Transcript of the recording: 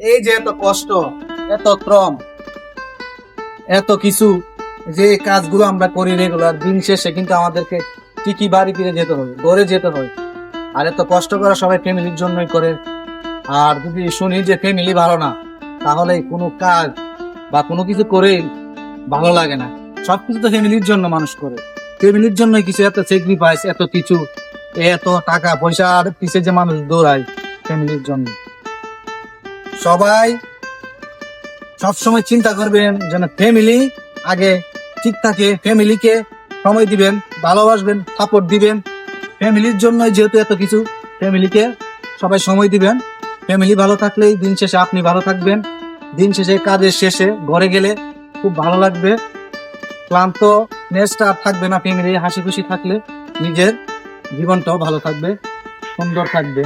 এই যে এত কষ্ট, এত শ্রম এত কিছু যে কাজগুলো আমরা করি রেগুলার দিন শেষে কিন্তু আমাদেরকে ঠিকই বাড়ি ফিরে যেতে হবে, ঘরে যেতে হয় আর এত কষ্ট করা সবাই ফ্যামিলির জন্যই করে। আর যদি শুনি যে ফ্যামিলি ভালো না, তাহলে কোনো কাজ বা কোনো কিছু করে ভালো লাগে না। সবকিছু তো ফ্যামিলির জন্য মানুষ করে। ফ্যামিলির জন্য কিছু এত স্যাক্রিফাইস এত কিছু, এত টাকা পয়সা আর পিছে যে মানুষ দৌড়ায় ফ্যামিলির জন্য। সবাই সবসময় চিন্তা করবেন যেন ফ্যামিলি আগে ঠিক থাকে ফ্যামিলিকে সময় দিবেন, ভালোবাসবেন সাপোর্ট দিবেন। ফ্যামিলির জন্যই যেহেতু এত কিছু ফ্যামিলিকে সবাই সময় দিবেন। ফ্যামিলি ভালো থাকলেই দিন শেষে আপনি ভালো থাকবেন। দিন শেষে কাজের শেষে ঘরে গেলে খুব ভালো লাগবে। ক্লান্ত নেসটা আর থাকবে না ফ্যামিলি হাসি খুশি থাকলে নিজের জীবনটাও ভালো থাকবে, সুন্দর থাকবে।